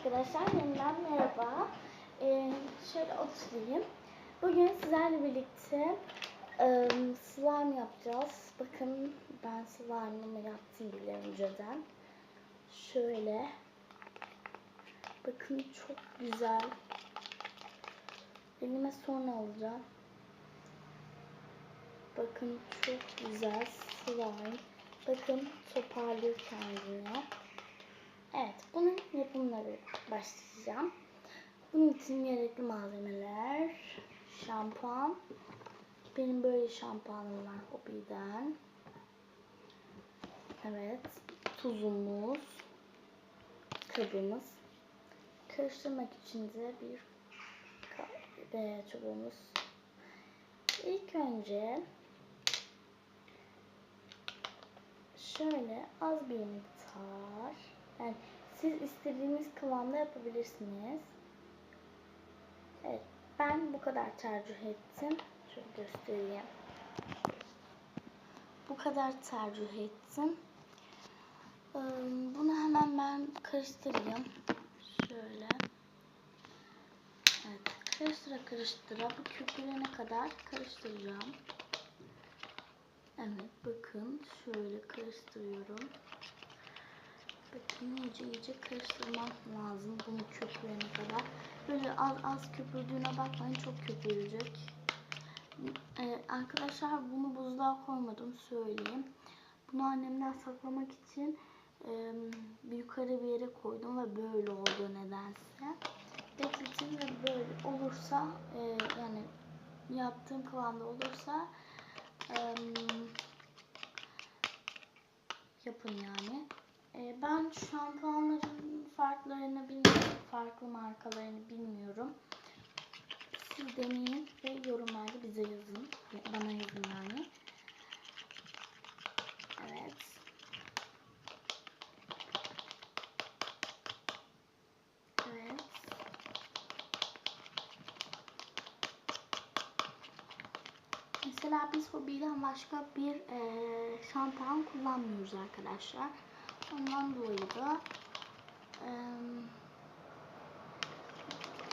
arkadaşlar, yeniden merhaba. Ee, şöyle oturayım. Bugün sizlerle birlikte e, slime yapacağız. Bakın ben slime'ımı yaptım bile önceden. Şöyle. Bakın çok güzel. Elime sonra alacağım. Bakın çok güzel slime. Bakın toparlıyor kendini. Evet, bunun yapımları başlayacağım. Bunun için gerekli malzemeler, şampuan. Benim böyle şampuanım var Hobby'den. Evet, tuzumuz, kabımız. Karıştırmak için de bir kahve çubuğumuz. İlk önce şöyle az bir miktar yani siz istediğiniz kıvamda yapabilirsiniz. Evet, ben bu kadar tercih ettim. Şöyle göstereyim. Bu kadar tercih ettim. Ee, Bunu hemen ben karıştırayım. Şöyle. Evet, karıştıra karıştıra bu köpürene kadar karıştıracağım. Evet, bakın şöyle karıştırıyorum. Bakın iyice iyice karıştırmak lazım bunu köpürene kadar. Böyle az az köpürdüğüne bakmayın çok köpürecek. Ee, arkadaşlar bunu buzluğa koymadım söyleyeyim. Bunu annemden saklamak için e, yukarı bir yere koydum ve böyle oldu nedense. Bekletin ve böyle olursa e, yani yaptığım kıvamda olursa e, yapın yani. Ee, ben şampuanların farklarını bilmiyorum. Farklı markalarını bilmiyorum. Siz deneyin ve yorumlarda bize yazın. Bana yazın yani. Evet. Evet. Mesela biz Hobby'den başka bir e, şampuan kullanmıyoruz arkadaşlar. Ondan dolayı da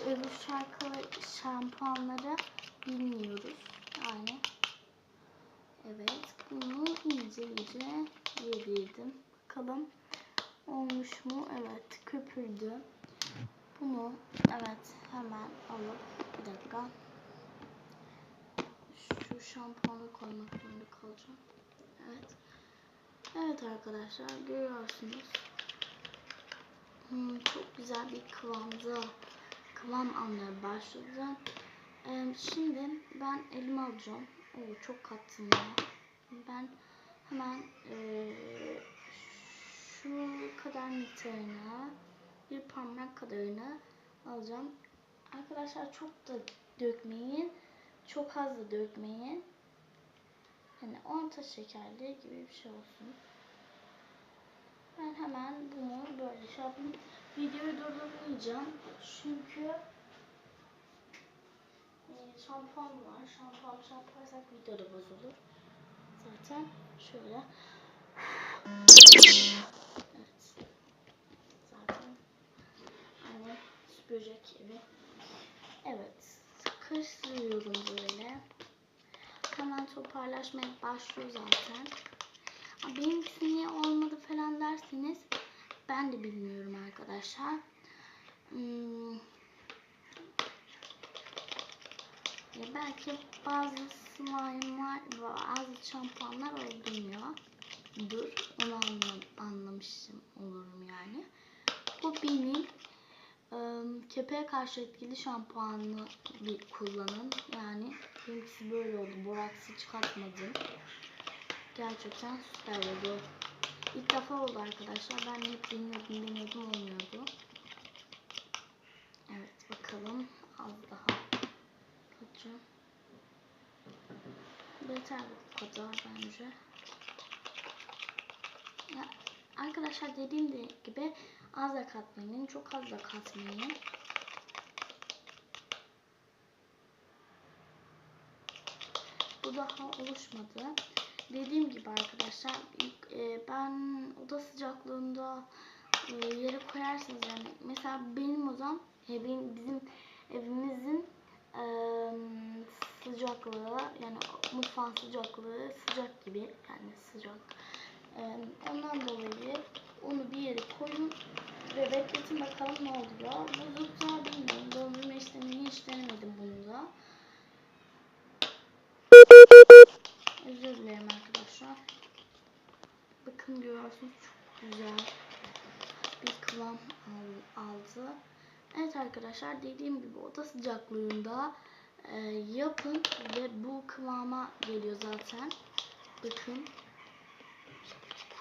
öbür şarkı şampuanları bilmiyoruz. Yani evet bunu iyice iyice yedirdim. Bakalım olmuş mu? Evet köpürdü. Bunu evet hemen alıp bir dakika şu şampuanı koymak. Evet arkadaşlar görüyorsunuz. Hmm, çok güzel bir kıvamda kıvam almaya başladı. Ee, şimdi ben elime alacağım. Oo, çok kattım ya. Ben hemen ee, şu kadar miktarını bir parmak kadarını alacağım. Arkadaşlar çok da dökmeyin. Çok az da dökmeyin. Hani orta şekerli gibi bir şey olsun. Ben hemen bunu böyle şey yapayım. Videoyu durdurmayacağım. Çünkü e, şampuan var. Şampuan şampuansak video da bozulur. Zaten şöyle. Evet. Zaten anne süpürecek gibi. Evet. Karıştırıyorum böyle. Toparlaşmaya başlıyor zaten. Benimkisi niye olmadı falan derseniz ben de bilmiyorum arkadaşlar. Hmm. Ya belki bazı slime'lar, bazı şampuanlar olmuyor. Dur, onu anlam anlamışım olurum yani. Bu benim kepeğe karşı etkili şampuanını bir kullanın. Yani benimkisi böyle oldu. Boraksı çıkartmadım. Gerçekten süper oldu. İlk defa oldu arkadaşlar. Ben hep deniyordum deniyordum olmuyordu. Evet bakalım. Az daha katacağım. Yeter bu kadar bence. Ya, arkadaşlar dediğim de gibi az da katmayın. Çok az da katmayın. Bu daha oluşmadı. Dediğim gibi arkadaşlar e, ben oda sıcaklığında e, yere koyarsınız yani. Mesela benim odam, e, benim, bizim evimizin e, sıcaklığı yani mutfağın sıcaklığı sıcak gibi yani sıcak. Ondan dolayı onu bir yere koyun ve bekletin bakalım ne oluyor. Buzlukta bilmiyorum. Dondurma işlemini hiç denemedim bunu da. Özür dilerim arkadaşlar. Bakın görüyorsunuz çok güzel bir kıvam al- aldı. Evet arkadaşlar dediğim gibi oda sıcaklığında e, yapın ve bu kıvama geliyor zaten. Bakın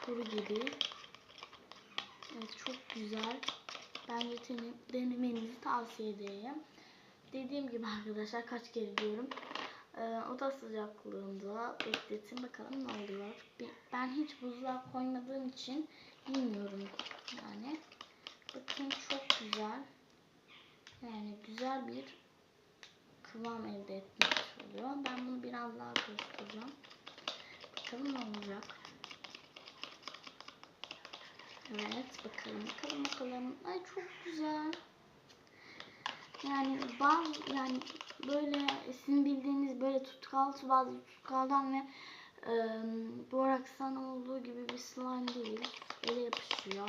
kuru gibi. Evet çok güzel. Bence denemenizi tavsiye ederim. Dediğim gibi arkadaşlar kaç kere diyorum. Ee, oda sıcaklığında bekletin bakalım ne oluyor. Ben hiç buzluğa koymadığım için bilmiyorum yani. Bakın çok güzel. Yani güzel bir kıvam elde etmiş oluyor. Ben bunu biraz daha göstereceğim. Bakalım ne olacak. Evet bakalım bakalım bakalım. Ay çok güzel. Yani bazı yani böyle sizin bildiğiniz böyle tutkal bazı tutkaldan ve e, borakstan olduğu gibi bir slime değil. Ele yapışıyor.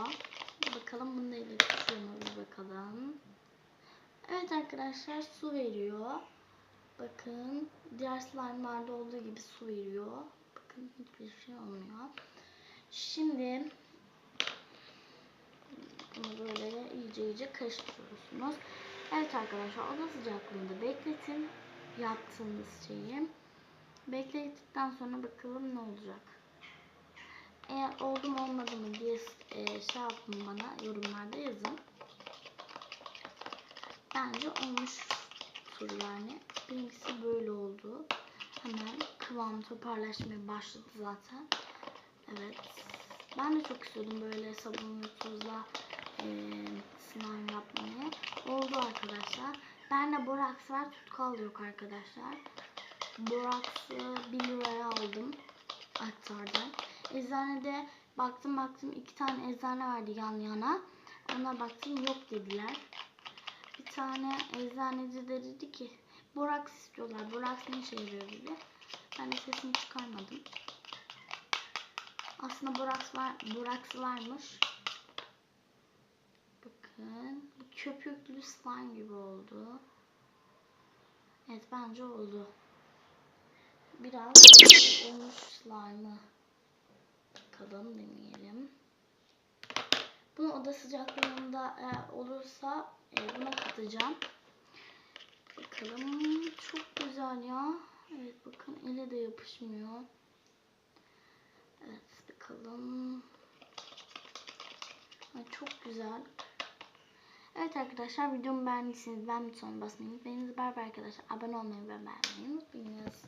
Bakalım bunda ele yapışıyor mu bir bakalım. Evet arkadaşlar su veriyor. Bakın diğer slime'larda olduğu gibi su veriyor. Bakın hiçbir şey olmuyor. Şimdi bunu böyle iyice iyice karıştırıyorsunuz. Evet arkadaşlar oda sıcaklığında bekletin yaptığınız şeyi. Beklettikten sonra bakalım ne olacak. Eğer oldu mu olmadı mı diye e, şey yapın bana yorumlarda yazın. Bence olmuştur yani. Benimkisi böyle oldu. Hemen kıvam toparlaşmaya başladı zaten. Evet. Ben de çok istiyordum böyle sabun ve tuzla e, slime yapmayı. Oldu arkadaşlar. Ben de boraks var. Tutkal yok arkadaşlar. Boraksı 1 liraya aldım. Aktardan. Eczanede baktım baktım iki tane eczane vardı yan yana. Ona baktım yok dediler. Bir tane eczaneci de dedi ki boraks istiyorlar. Boraks ne işe yarıyor dedi. Ben de sesini çıkarmadım. Aslında boraks var, boraks varmış. Bakın. Köpüklü slime gibi oldu. Evet bence oldu. Biraz olmuş slime'ı bakalım deneyelim. Bunu oda sıcaklığında eğer olursa e, buna katacağım. Bakalım çok güzel ya. Evet bakın ele de yapışmıyor. Evet bakalım. Ay, çok güzel. Evet arkadaşlar videomu beğendiyseniz beğen butonuna basmayı unutmayınız. Bay bay arkadaşlar. Abone olmayı ve beğenmeyi unutmayınız.